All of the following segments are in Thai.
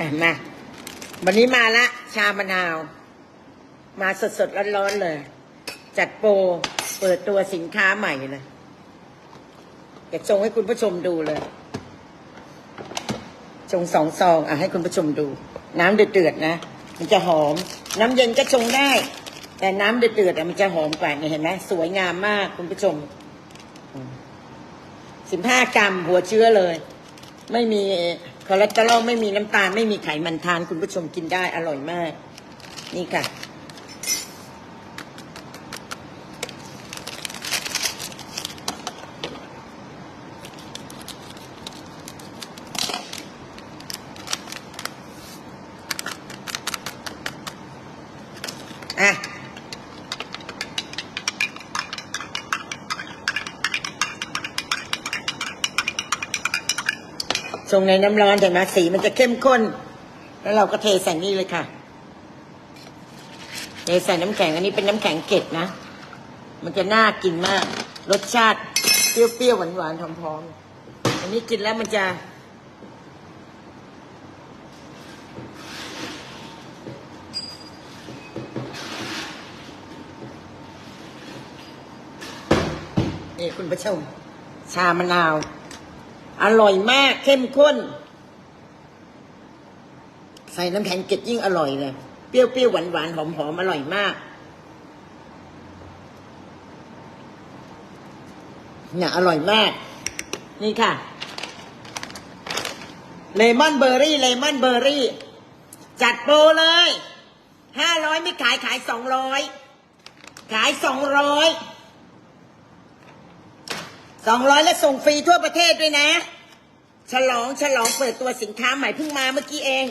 อะมา วันนี้มาละชามะนาว มาสดสดๆร้อนๆเลย จัดโปรเปิดตัวสินค้าใหม่เลยจะชงให้คุณผู้ชมดูเลยชงสองซองอะให้คุณผู้ชมดู น้ำเดือดๆนะ มันจะหอม น้ำเย็นก็ชงได้ แต่น้ำเดือดๆอะมันจะหอมกว่าเนี่ยเห็นไหมสวยงามมากคุณผู้ชมสิบห้ากรัมหัวเชื้อเลย ไม่มี คอเลสเตอรอลไม่มีน้ำตาลไม่มีไขมันทานคุณผู้ชมกินได้อร่อยมาก นี่ค่ะ อะ ชงในน้ำร้อนเห็นไหมสีมันจะเข้มข้น แล้วเราก็เทใส่นี่เลยค่ะ เทใส่น้ำแข็งอันนี้เป็นน้ำแข็งเกล็ดนะ มันจะน่ากินมาก รสชาติเปรี้ยวๆหวานๆหอมๆอันนี้กินแล้วมันจะนี่คุณผู้ชมชามะนาว อร่อยมากเข้มข้น ใส่น้ำแข็งเกล็ดยิ่งอร่อยเลย เปรี้ยวๆหวานๆหอมๆอร่อยมากเนี่ยอร่อยมาก นี่ค่ะ เลมอนเบอร์รี่ เลมอนเบอร์รี่ จัดโปรเลยห้าร้อยไม่ขายขายสองร้อยขายสองร้อย สองร้อยและส่งฟรีทั่วประเทศด้วยนะ ฉลองฉลองเปิดตัวสินค้าใหม่เพิ่งมาเมื่อกี้เอง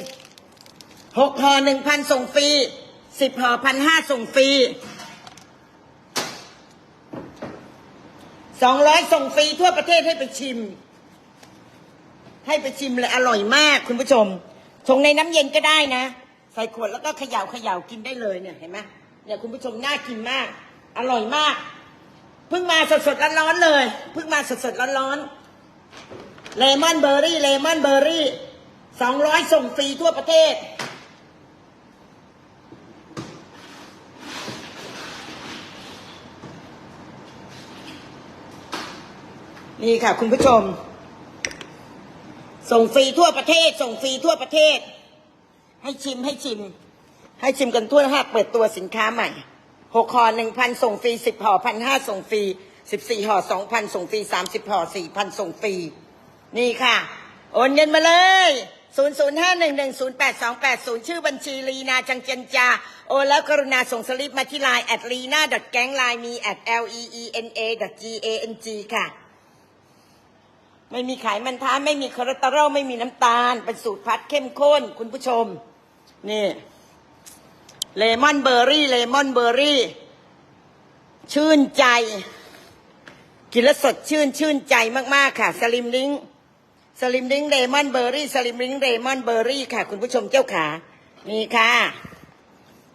หกห่อหนึ่งพันส่งฟรีสิบห่อพันห้าส่งฟรีสองร้อยส่งฟรีทั่วประเทศให้ไปชิม ให้ไปชิมเลยอร่อยมากคุณผู้ชม ชงในน้ำเย็นก็ได้นะ ใส่ขวดแล้วก็เขย่าเขย่ากินได้เลยเนี่ยเห็นไหมเนี่ยคุณผู้ชมน่ากินมาก อร่อยมาก เพิ่งมาสดสดๆร้อนเลยเพิ่งมาสดสดๆร้อนเลมอนเบอร์รี่เลมอนเบอร์รี่สองร้อยส่งฟรีทั่วประเทศ นี่ค่ะคุณผู้ชม ส่งฟรีทั่วประเทศ ส่งฟรีทั่วประเทศ ให้ชิมให้ชิม ให้ชิมกันทั่วหาเปิดตัวสินค้าใหม่ หกห่อหนึ่งพันส่งฟรีสิบห่อพันห้าส่งฟรีสิบสี่ห่อสองพันส่งฟรีสามสิบห่อสี่พันส่งฟรีนี่ค่ะ โอนเงินมาเลยศูนย์ศูนย์ห้าหนึ่งหนึ่งศูนย์แปดสองแปดศูนย์ชื่อบัญชีลีนาจังเจนจา โอนแล้วกรุณาส่งสลิปมาที่ไลน์ at lina gang line มี at l e e n a g a n g ค่ะ ไม่มีไขมันท้าไม่มีคอเลสเตอรอลไม่มีน้ำตาล เป็นสูตรพัดเข้มข้นคุณผู้ชม นี่ เลมอนเบอร์รี่ เลมอนเบอร์รี่ ชื่นใจ กินแล้วสดชื่นชื่นใจมาก ๆ ค่ะ สลิมลิงสลิมลิงเลมอนเบอร์รี่ สลิมลิงเลมอนเบอร์รี่ค่ะ คุณผู้ชมเจ้าขานี่ค่ะ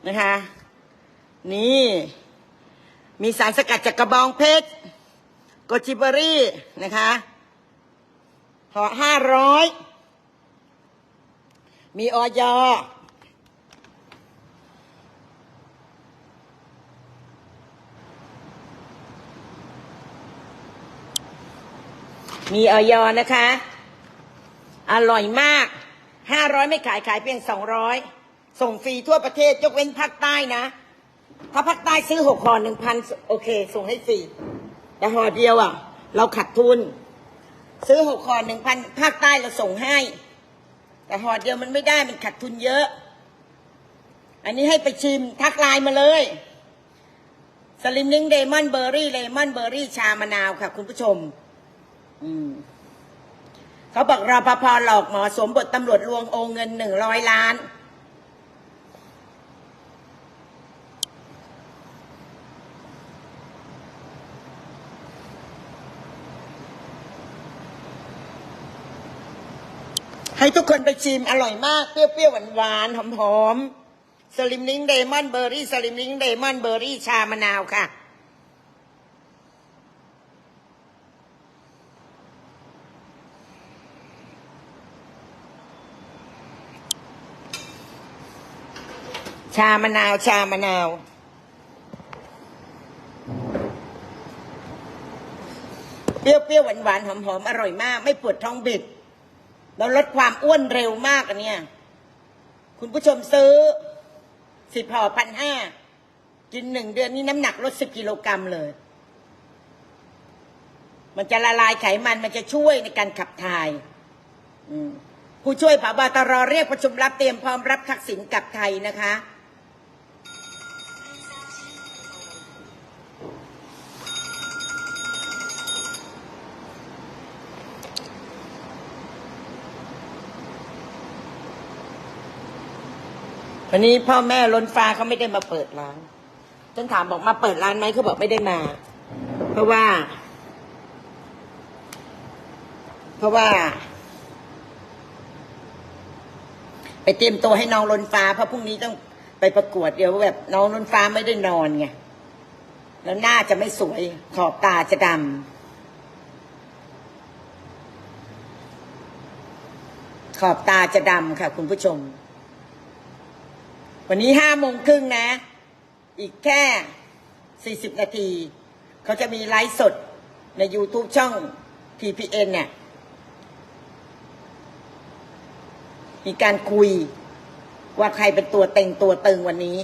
นะคะ นี่ มีสารสกัดจากกระบองเพชรโกจิเบอรี่นะคะห่อห้าร้อยมีออย มีออยอนะคะ อร่อยมากห้าร้อยไม่ขายขายเพียงสองร้อยส่งฟรีทั่วประเทศยกเว้นภาคใต้นะ ถ้าภาคใต้ซื้อหกห่อหนึ่งพันโอเค ส่งให้ฟรีแต่ห่อเดียวอะ เราขัดทุน ซื้อหกห่อหนึ่งพันภาคใต้เราส่งให้ แต่ห่อเดียวมันไม่ได้มันขัดทุนเยอะ อันนี้ให้ไปชิมทักไลน์มาเลยสลิมลิงเลมอนเบอร์รี่เลมอนเบอร์รี่ชามะนาวค่ะคุณผู้ชม เขาบอกรอปภหลอกหมอสวมบทตำรวจลวงโอนเงินหนึ่งร้อยล้าน ให้ทุกคนไปชิมอร่อยมาก เปรี้ยวๆหวานๆหอมๆสลิมลิงเลมอนเบอร์รี่สลิมลิงเลมอนเบอร์รี่ชามะนาวค่ะ ชามะนาว ชามะนาว เปรี้ยวๆหวานๆหอมๆออร่อยมาก ไม่ปวดท้องบิดแล้วลดความอ้วนเร็วมากอันเนี้ย คุณผู้ชมซื้อสิบห่อพันห้า กินหนึ่งเดือนนี้น้ำหนักลดสิบกิโลกรัมเลย มันจะละลายไขมันมันจะช่วยในการขับถ่าย อืมผู้ช่วยผบตรเรียกประชุมรับเตรียมพร้อมรับทักษิณกลับไทยนะคะ วันนี้พ่อแม่ล้นฟ้าเขาไม่ได้มาเปิดร้านฉันถามบอกมาเปิดร้านไหมเขาบอกไม่ได้มา เพราะว่า เพราะว่า ไปเตรียมตัวให้น้องล้นฟ้าเพราะพรุ่งนี้ต้องไปประกวดเดี๋ยวแบบน้องล้นฟ้าไม่ได้นอนไงแล้วหน้าจะไม่สวย ขอบตาจะดำขอบตาจะดำค่ะ คุณผู้ชม วันนี้ห้าโมงครึ่งนะ อีกแค่สี่สิบนาที เขาจะมีไลฟ์สดใน YouTube ช่อง TPN เนี่ยมีการคุยว่าใครเป็นตัวเต็งตัวตึงวันนี้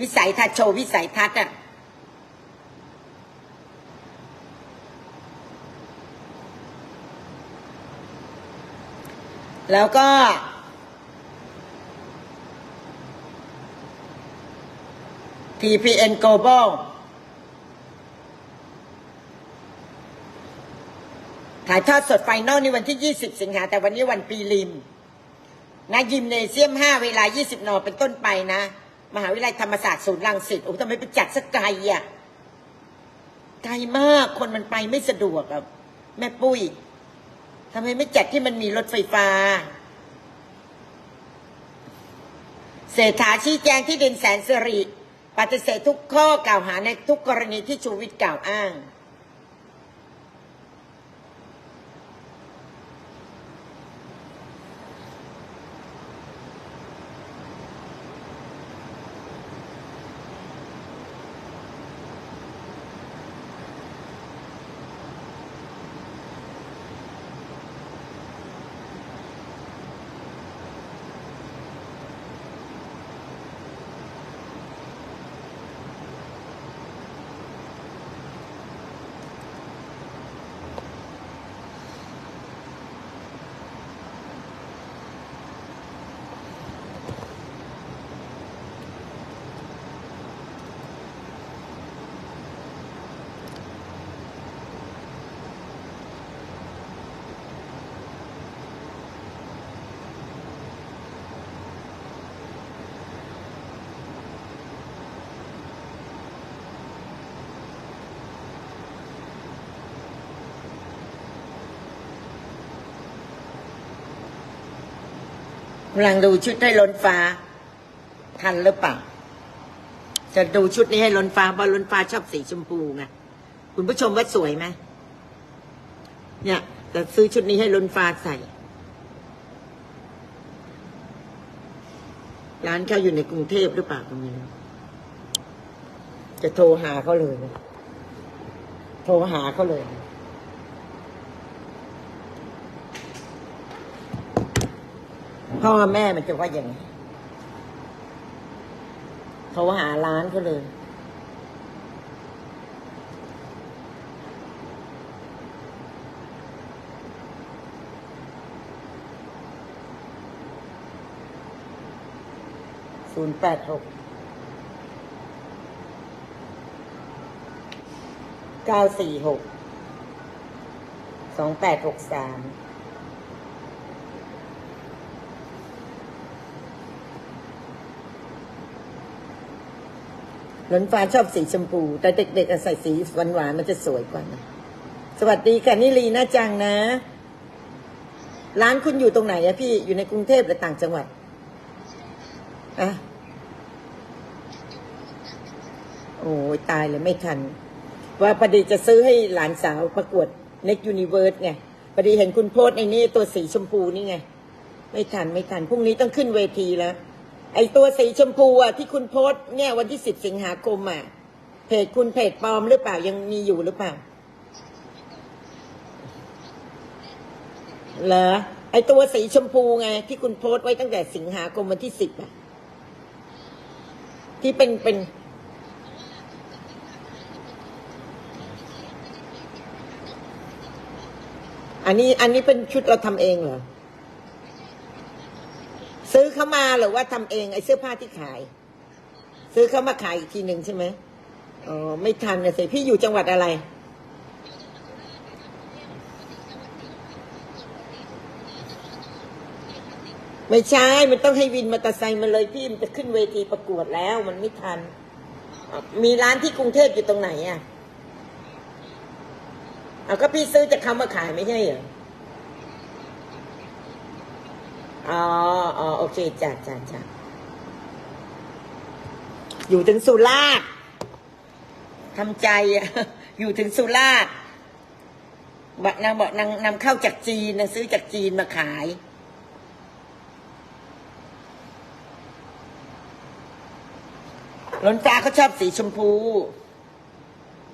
วิสัยทัศน์โชว์วิสัยทัศน์อะแล้วก็ TPN Global ถ่ายทอดสดไฟนอลในวันที่ 20 สิงหา แต่วันนี้วันปีลิม นะ ยิมเนเซียม 5 เวลา 20 น เป็นต้นไปนะ มหาวิทยาลัยธรรมศาสตร์ศูนย์รังสิตโอ้ทำไมไปจัดสักไกลอะ ไกลมาก คนมันไปไม่สะดวกอะ แม่ปุ้ยทำไมไม่จัดที่มันมีรถไฟฟ้า เศรษฐาชี้แจงที่ดินแสนสิริ ปฏิเสธทุกข้อกล่าวหาในทุกกรณีที่ชูวิทย์กล่าวอ้าง กำลังดูชุดให้ล้นฟ้า ทันหรือเปล่าจะดูชุดนี้ให้ล้นฟ้าเพราะล้นฟ้าชอบสีชมพูไงคุณผู้ชมว่าสวยไหมเนี่ยจะซื้อชุดนี้ให้ล้นฟ้าใส่ร้านเขาอยู่ในกรุงเทพหรือเปล่าก็ไม่รู้จะโทรหาเขาเลย โทรหาเขาเลย พ่อแม่มันจะว่าอย่างไงโทรหาร้านเขาเลย ศูนย์แปดหกเก้าสี่หกสองแปดหกสาม ล้นฟ้าชอบสีชมพู แต่เด็กๆใส่สีหวานๆมันจะสวยกว่านะสวัสดีค่ะนี่ลีน่าจังนะ ร้านคุณอยู่ตรงไหนอะพี่อยู่ในกรุงเทพหรือต่างจังหวัดอะโอ้ยตายเลยไม่ทัน ว่าพอดีจะซื้อให้หลานสาวประกวด Next Universe ไงพอดีเห็นคุณโพสในนี้ตัวสีชมพูนี่ไง ไม่ทันไม่ทันพรุ่งนี้ต้องขึ้นเวทีแล้ว ไอตัวสีชมพูอะที่คุณโพสเนี่ยวันที่สิบสิงหาคมอะเพจคุณเพจปลอมหรือเปล่ายังมีอยู่หรือเปล่าเหรอไอตัวสีชมพูไง ที่คุณโพสไว้ตั้งแต่สิงหาคมวันที่สิบอะที่เป็นเป็น อันนี้อันนี้เป็นชุดเราทำเองเหรอ ซื้อเข้ามาหรือว่าทำเองไอ้เสื้อผ้าที่ขาย ซื้อเข้ามาขายอีกทีหนึ่งใช่ไหมอ๋อไม่ทันนะสิพี่อยู่จังหวัดอะไร ไม่ใช่มันต้องให้วินมอเตอร์ไซค์มาเลยพี่มันจะขึ้นเวทีประกวดแล้ว มันไม่ทัน มีร้านที่กรุงเทพอยู่ตรงไหนอะเอาก็พี่ซื้อจะคำมาขายไม่ใช่เหรอ อ๋ออ๋อโอเคจ้ะจ้ะจ้ะอยู่ถึงสุราษฎร์ทำใจอะอยู่ถึงสุราษฎร์บอกนางบอกนางนำเข้าจากจีนนะซื้อจากจีนมาขาย หลนตาเขาชอบสีชมพู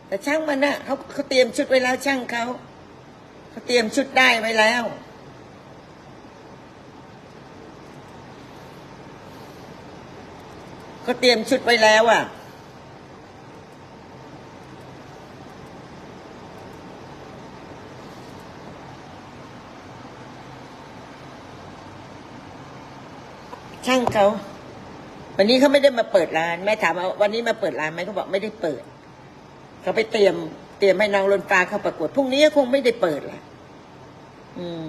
แต่ช่างมันนะเขาเขาเตรียมชุดไว้แล้วช่างเขาเขาเตรียมชุดได้ไว้แล้ว เขาเตรียมชุดไว้แล้วอะช่างเขาวันนี้เขาไม่ได้มาเปิดร้าน แม่ถามว่าวันนี้มาเปิดร้านไหมเขาบอกไม่ได้เปิด เขาไปเตรียม เตรียมให้น้องลนฟ้าเข้าประกวดพรุ่งนี้ก็คงไม่ได้เปิดละอืม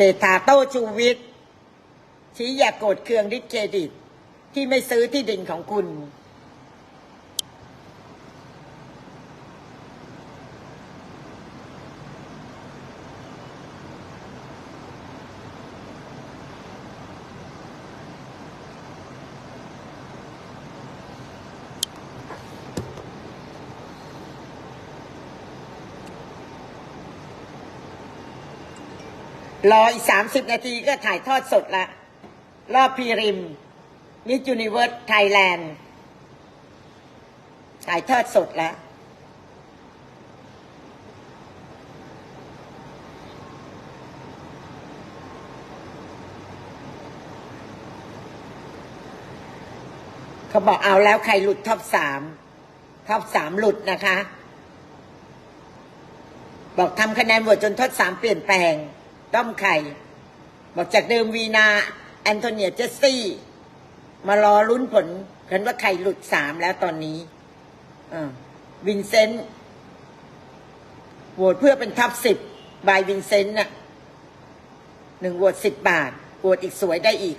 เศรษฐาโต้ชูวิทย์ชี้อย่ากโกรธเคืองดิสเครดิต ที่ไม่ซื้อที่ดินของคุณ รออีกสามสิบนาทีก็ถ่ายทอดสดละ รอบพีริมมิจูนิเวิร์สไทยแลนด์ถ่ายทอดสดล้วเขาบอกเอาแล้วใครหลุดท็อปสามท็อปสามหลุดนะคะ บอกทำคะแนนโหวตจนท็อปสามเปลี่ยนแปลง ต้อมไข่ บอกจากเดิมวีนา แอนโทเนียเจสซี่ มารอลุ้นผลกันว่าไข่หลุดสามแล้วตอนนี้วินเซนต์โหวตเพื่อเป็นทับสิบบายวินเซนต์น่ะหนึ่งโหวตสิบบาทโหวตอีกสวยได้อีก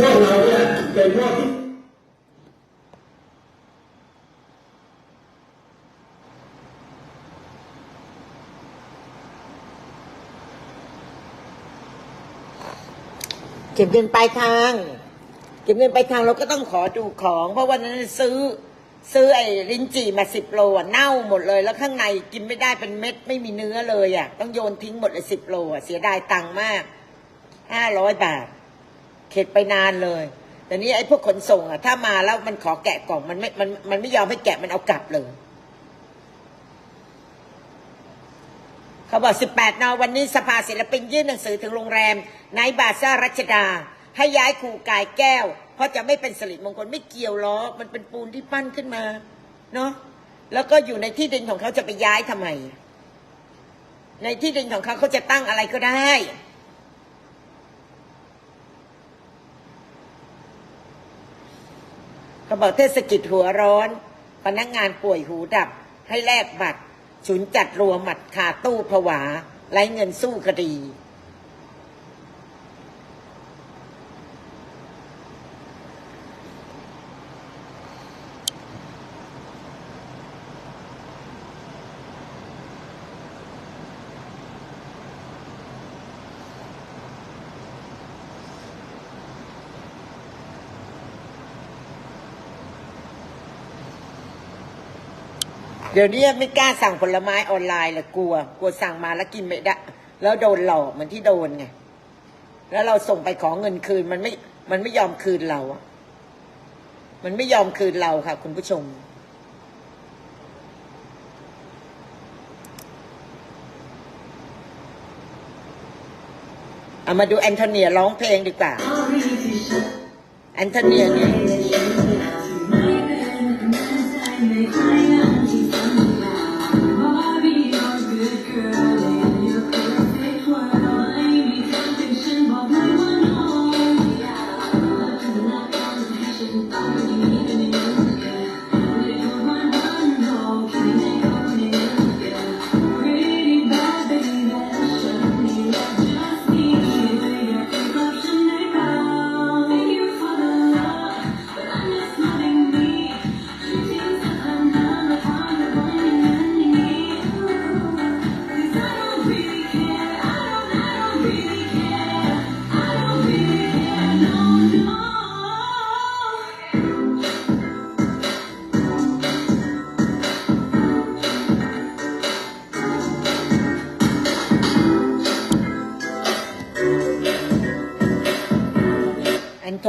พวกเราเนี่ยเป็นพวกที่ เก็บเงินปลายทาง เก็บเงินปลายทางเราก็ต้องขอดูของ เพราะวันนั้นซื้อ ซื้อไอ้ลิ้นจี่มาสิบโลอะเน่าหมดเลย แล้วข้างในกินไม่ได้เป็นเม็ดไม่มีเนื้อเลยอะต้องโยนทิ้งหมดเลยสิบโลอะเสียดายตังค์มากห้าร้อยบาท เข็ดไปนานเลยแต่นี้ไอ้พวกขนส่งอะถ้ามาแล้วมันขอแกะกล่องมันไม่มันมันไม่ยอมให้แกะมันเอากลับเลย เขาบอก 18 น วันนี้สภาศิลปินยื่นหนังสือถึงโรงแรมไนท์บาซ่ารัชดา ให้ย้ายครูกายแก้ว เพราะจะไม่เป็นสิริมงคลไม่เกี่ยวล้อมันเป็นปูนที่ปั้นขึ้นมา เนาะแล้วก็อยู่ในที่ดินของเขาจะไปย้ายทำไม ในที่ดินของเขาเขาจะตั้งอะไรก็ได้เขาบอกเทศกิจหัวร้อน พนักงานป่วยหูดับให้แลกบัตร ฉุนจัดรัวหมัดคาตู้ผวาไร้เงินสู้คดี เดี๋ยวนี้ไม่กล้าสั่งผลไม้ออนไลน์เลยกลัว กลัวสั่งมาแล้วกินไม่ได้ แล้วโดนหลอกเหมือนที่โดนไง แล้วเราส่งไปขอเงินคืนมันไม่ มันไม่ยอมคืนเราอะมันไม่ยอมคืนเราค่ะ คุณผู้ชม เอามาดูแอนโทเนียร้องเพลงดีกว่า แอนโทเนียเนี่ย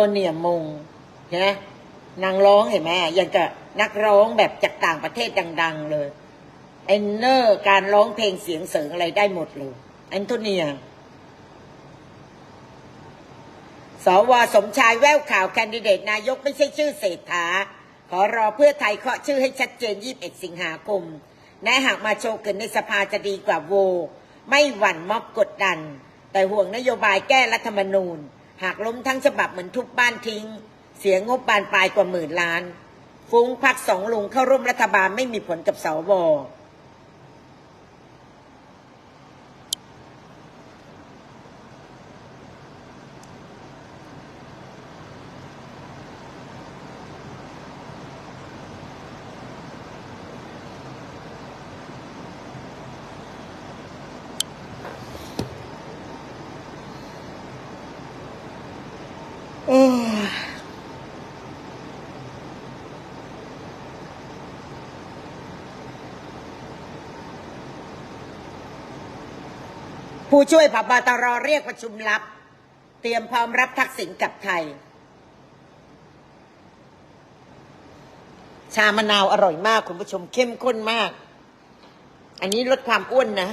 เนียมงนะนางร้องเห็นไหมยังกับนักร้องแบบจากต่างประเทศดัง ๆ เลยเอนเนอร์การร้องเพลงเสียงเสริงอะไรได้หมดเลยแอนโทเนียสวสมชายแววข่าวแคนดิเดตนายกไม่ใช่ชื่อเศรษฐา ขอรอเพื่อไทยเคาะชื่อให้ชัดเจน 21 สิงหาคมแม้หากมาโชว์กันในสภาจะดีกว่าโว ไม่หวั่นม็อบกดดัน แต่ห่วงนโยบายแก้รัฐธรรมนูญ หากล้มทั้งฉบับเหมือนทุบบ้านทิ้ง เสียงบบานปลายกว่าหมื่นล้าน ฟุ้งพักสองลุงเข้าร่วมรัฐบาลไม่มีผลกับสว ผู้ช่วยผบตรเรียกประชุมลับ เตรียมพร้อมรับทักษิณกับไทย ชามะนาวอร่อยมาก คุณผู้ชมเข้มข้นมาก อันนี้ลดความอ้วนนะ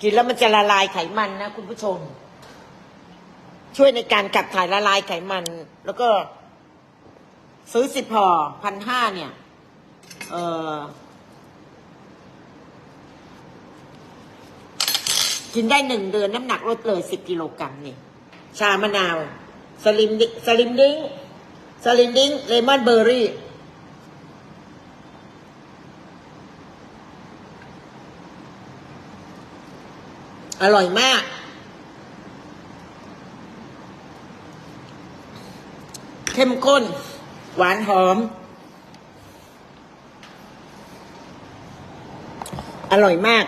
กินแล้วมันจะละลายไขมันนะ คุณผู้ชม ช่วยในการขับถ่ายละลายไขมัน แล้วก็ ซื้อสิบห่อพันห้าเนี่ย เออ กินได้หนึ่งเดือนน้ำหนักลดเลยสิบกิโลกรัมนี่ ชามะนาว สลิมดิสลิมดิ้งสลิมดิ้งเลมอนเบอร์รี่ อร่อยมาก เข้มข้น หวานหอม อร่อยมาก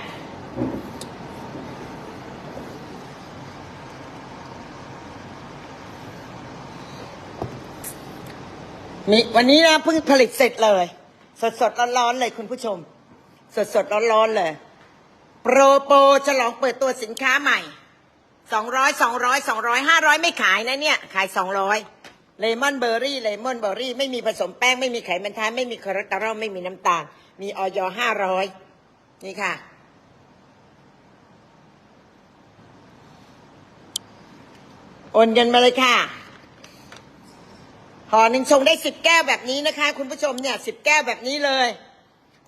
นี่วันนี้นะเพิ่งผลิตเสร็จเลย สดสดร้อนๆเลยคุณผู้ชม สดสดร้อนๆเลย โปรโปรฉลองเปิดตัวสินค้าใหม่สองร้อยสองร้อยสองร้อยห้าร้อยไม่ขายนะเนี่ย ขายสองร้อยเลมอนเบอร์รี่เลมอนเบอร์รี่ไม่มีผสมแป้ง ไม่มีไขมันท้ายไม่มีคอเลสเตอรอลไม่มีน้ำตาล มีออยห้าร้อยนี่ค่ะ โอนเงินมาเลยค่ะ ห่อหนึ่งชงได้สิบแก้วแบบนี้นะคะ คุณผู้ชมเนี่ยสิบแก้วแบบนี้เลย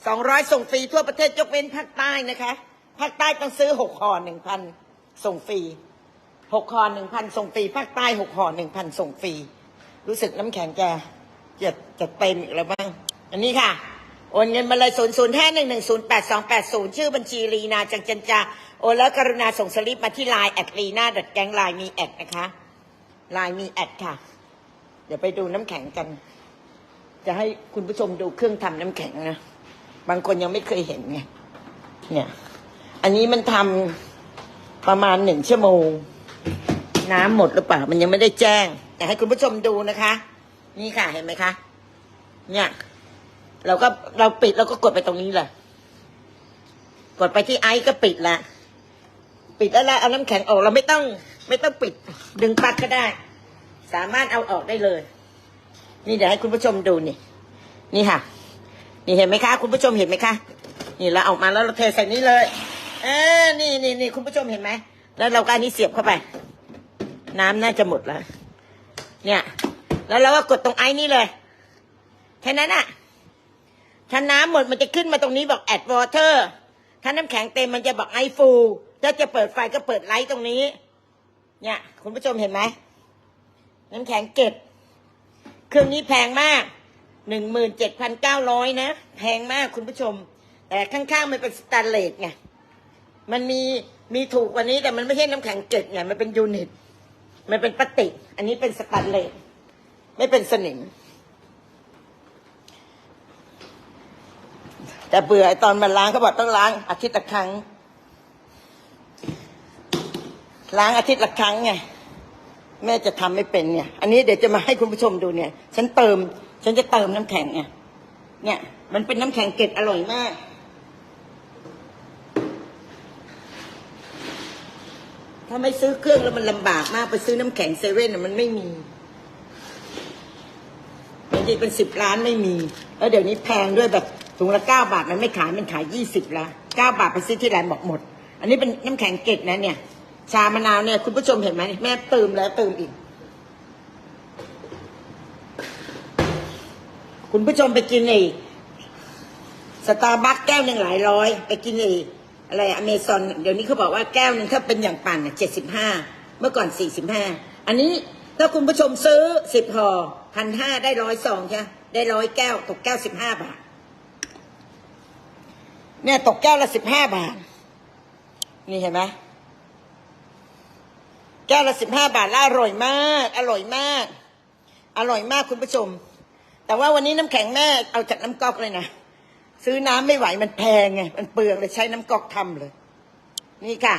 สองร้อยส่งฟรีทั่วประเทศยกเว้นภาคใต้นะคะภาคใต้ต้องซื้อหกห่อหนึ่งพันส่งฟรีหกห่อหนึ่งพันส่งฟรีภาคใต้หกห่อหนึ่งพันส่งฟรีรู้สึกน้ำแข็งจะจะจะเต็มอีกแล้วบ้าง อันนี้ค่ะ โอนเงินมาเลยศูนย์ศูนย์ห้าหนึ่งหนึ่งศูนย์แปดสองแปดศูนย์ชื่อบัญชีลีนาจังจันจาโอนแล้วกรุณาส่งสลิปมาที่ไลน์แอดลีนาดแกงไลน์มีแอดนะคะไลน์มีแอดค่ะ เดี๋ยวไปดูน้ำแข็งกัน จะให้คุณผู้ชมดูเครื่องทำน้ำแข็งนะบางคนยังไม่เคยเห็นไงเนี่ย อันนี้มันทำประมาณหนึ่งชั่วโมง น้ำหมดหรือเปล่ามันยังไม่ได้แจ้งอยากให้คุณผู้ชมดูนะคะ นี่ค่ะเห็นไหมคะ เนี่ย เราก็เราปิดเราก็กดไปตรงนี้เลยกดไปที่ไอซ์ก็ปิดละ ปิดแล้วละเอาน้ำแข็งออกเราไม่ต้อง ไม่ต้องปิด ดึงปลั๊กก็ได้ สามารถเอาออกได้เลย นี่เดี๋ยวให้คุณผู้ชมดูนี่ นี่ค่ะ นี่เห็นไหมคะ คุณผู้ชมเห็นไหมคะ นี่เราออกมาแล้วเราเทใส่นี้เลย เออนี่นี่นี่คุณผู้ชมเห็นไหม แล้วเราก็อันนี้เสียบเข้าไป น้ำน่าจะหมดแล้ว เนี่ย แล้วเราก็กดตรงไอ้นี่เลย แค่นั้นอะถ้าน้ำหมดมันจะขึ้นมาตรงนี้บอก add water ถ้าน้ำแข็งเต็มมันจะบอกไอฟูถ้าจะเปิดไฟก็เปิดไลท์ตรงนี้ เนี่ย คุณผู้ชมเห็นไหม น้ำแข็งเก็บ เครื่องนี้แพงมากหนึ่งหมื่นเจ็ดพันเก้าร้อยนะ แพงมากคุณผู้ชม แต่ข้างๆมันเป็นสแตนเลสไง มันมีมีถูกกว่านี้แต่มันไม่ใช่น้ำแข็งเก็บไง มันเป็นยูนิต มันเป็นพลาสติอันนี้เป็นสแตนเลส ไม่เป็นสนิม แต่เบื่อไอตอนมันล้างเขาบอกต้องล้างอาทิตย์ละครั้ง ล้างอาทิตย์ละครั้งไง แม่จะทำไม่เป็นเนี่ย อันนี้เดี๋ยวจะมาให้คุณผู้ชมดูเนี่ย ฉันเติม ฉันจะเติมน้ำแข็งไงเนี่ย มันเป็นน้ำแข็งเกล็ดอร่อยมาก ถ้าไม่ซื้อเครื่องแล้วมันลำบากมากไปซื้อน้ำแข็งเซเว่นน่ะมันไม่มีบางทีเป็นสิบล้านไม่มี แล้วเดี๋ยวนี้แพงด้วยแบบถุงละเก้าบาทมันไม่ขายมันขายยี่สิบละเก้าบาทไปซื้อที่ร้านบอกหมด อันนี้เป็นน้ำแข็งเกล็ดนะเนี่ย ชามะนาวเนี่ยคุณผู้ชมเห็นไหมแม่เติมแล้วเติมอีก คุณผู้ชมไปกินไอ้สตาร์บัคแก้วหนึ่งหลายร้อย ไปกินไอ้อะไรอเมซอนเดี๋ยวนี้เขาบอกว่าแก้วหนึ่งถ้าเป็นอย่างปั่นเจ็ดสิบห้าเมื่อก่อนสี่สิบห้าอันนี้ถ้าคุณผู้ชมซื้อสิบห่อพันห้าได้ร้อยซองใช่ไหมได้ร้อยแก้วตกแก้วสิบห้าบาท เนี่ยตกแก้วละสิบห้าบาท นี่เห็นไหม แก้วละสิบห้าบาทแล้วอร่อยมาก อร่อยมาก อร่อยมากคุณผู้ชม แต่ว่าวันนี้น้ำแข็งแม่เอาจากน้ำก๊อกเลยนะซื้อน้ำไม่ไหวมันแพงไงมันเปลืองเลยใช้น้ำก๊อกทำเลย นี่ค่ะ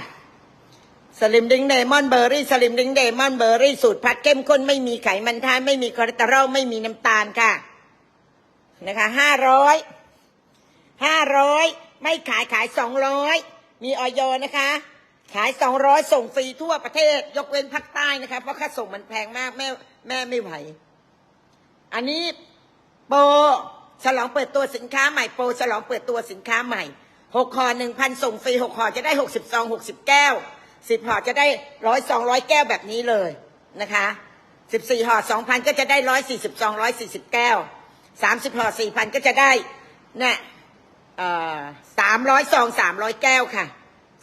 สลิมดิงเดมอนเบอร์รี่สลิมดิงเดมอนเบอร์รี่สูตรพัดเข้มข้นไม่มีไขมันทานไม่มีคอเลสเตอรอลไม่มีน้ำตาลค่ะ นะคะห้าร้อยห้าร้อยไม่ขายขายสองร้อยมีออยนะคะ ขายสองร้อยส่งฟรีทั่วประเทศ ยกเว้นภาคใต้นะคะเพราะค่าส่งมันแพงมากแม่แม่ไม่ไหว อันนี้โปรฉลองเปิดตัวสินค้าใหม่โปรฉลองเปิดตัวสินค้าใหม่หกห่อหนึ่งพันส่งฟรีหกห่อจะได้หกสิบซองหกสิบแก้วสิบห่อจะได้ร้อยสองร้อยแก้วแบบนี้เลยนะคะสิบสี่ห่อสองพันก็จะได้ร้อยสี่สิบซองร้อยสี่สิบแก้วสามสิบห่อสี่พันก็จะได้เนี่ยสามร้อยซองสามร้อยแก้วค่ะ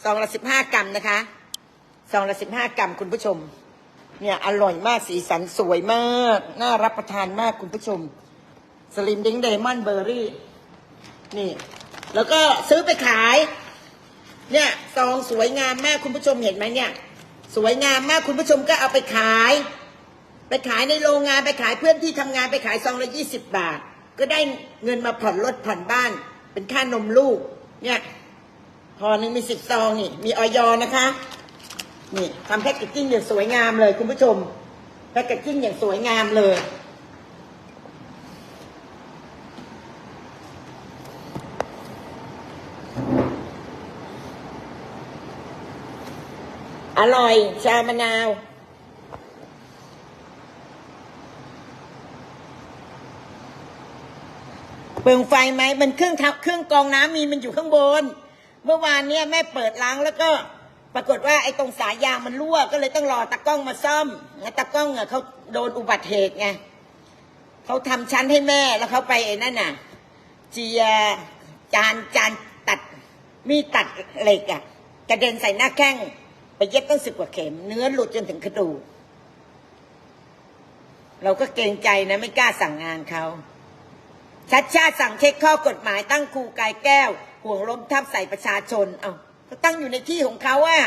ซองละสิบห้ากรัมนะคะซองละสิบห้ากรัมคุณผู้ชม เนี่ยอร่อยมากสีสันสวยมาก น่ารับประทานมากคุณผู้ชม สลิมดิ้งเดมอนเบอร์รี่ นี่ แล้วก็ซื้อไปขาย เนี่ยซองสวยงามมากคุณผู้ชมเห็นไหมเนี่ย สวยงามมากคุณผู้ชมก็เอาไปขาย ไปขายในโรงงานไปขายเพื่อนที่ทำงานไปขายซองละยี่สิบบาท ก็ได้เงินมาผ่อนรถผ่อนบ้าน เป็นค่านมลูก เนี่ย พอหนึ่งมีสิบซองนี่ มีออยอนะคะ นี่ทำแพ็กเกจจิ้งอย่างสวยงามเลยคุณผู้ชม แพ็กเกจจิ้งอย่างสวยงามเลย อร่อย ชามะนาวเปลืองไฟไหมมันเครื่องทับเครื่องกองน้ำมีมันอยู่ข้างบน เมื่อวานเนี่ยแม่เปิดล้างแล้วก็ปรากฏว่าไอ้ตรงสายยางมันรั่วก็เลยต้องรอตากล้องมาซ่อมแล้ตากล้องอะเขาโดนอุบัติเหตุไงเขาทำชั้นให้แม่แล้วเขาไปไอ้นั่นน่ะ เจียจานจานตัดมีดตัดเหล็กอะกระเด็นใส่หน้าแข้งไปเย็บตั้งสิบกว่าเข็ม เนื้อหลุดจนถึงกระดูกเราก็เกรงใจนะไม่กล้าสั่งงานเขาชัดชาติสั่งเช็คข้อกฎหมายตั้งครูกายแก้ว ห่วงล้มทับใส่ประชาชน เอาเขาตั้งอยู่ในที่ของเขาอะ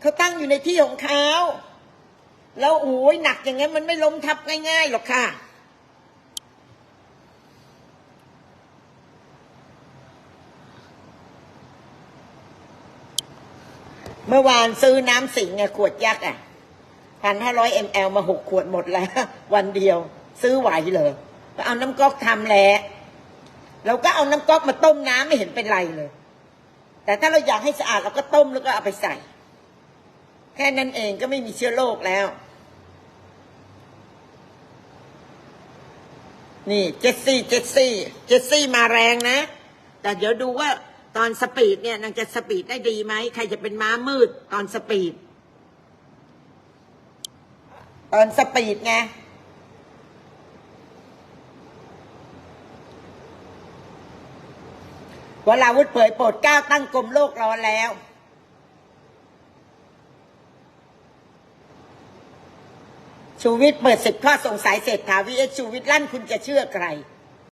เขาตั้งอยู่ในที่ของเขาแล้วโอ้ยหนักอย่างนั้นมันไม่ล้มทับง่ายๆหรอกค่ะ เมื่อวานซื้อน้ำสิงห์ไงขวดยักษ์อะพันห้าร้อยมลมาหกขวดหมดแล้ว วันเดียว ซื้อไหวเลยเอาน้ำก๊อกทำแหละ เราก็เอาน้ำก๊อกมาต้มน้ำไม่เห็นเป็นไรเลย แต่ถ้าเราอยากให้สะอาดเราก็ต้มแล้วก็เอาไปใส่ แค่นั้นเองก็ไม่มีเชื้อโรคแล้ว นี่เจสซี่เจสซี่เจสซี่มาแรงนะ แต่เดี๋ยวดูว่าตอนสปีดเนี่ยนางจะสปีดได้ดีไหมใครจะเป็นม้ามืดตอนสปีด ตอนสปีดไง วลาวุฒิเผยโปรดเก้าตั้งกรมโลกร้อนแล้ว ชูวิทย์เปิดสิบข้อสงสัยเศรษฐาวิเอชูวิทย์ลั่นคุณจะเชื่อใคร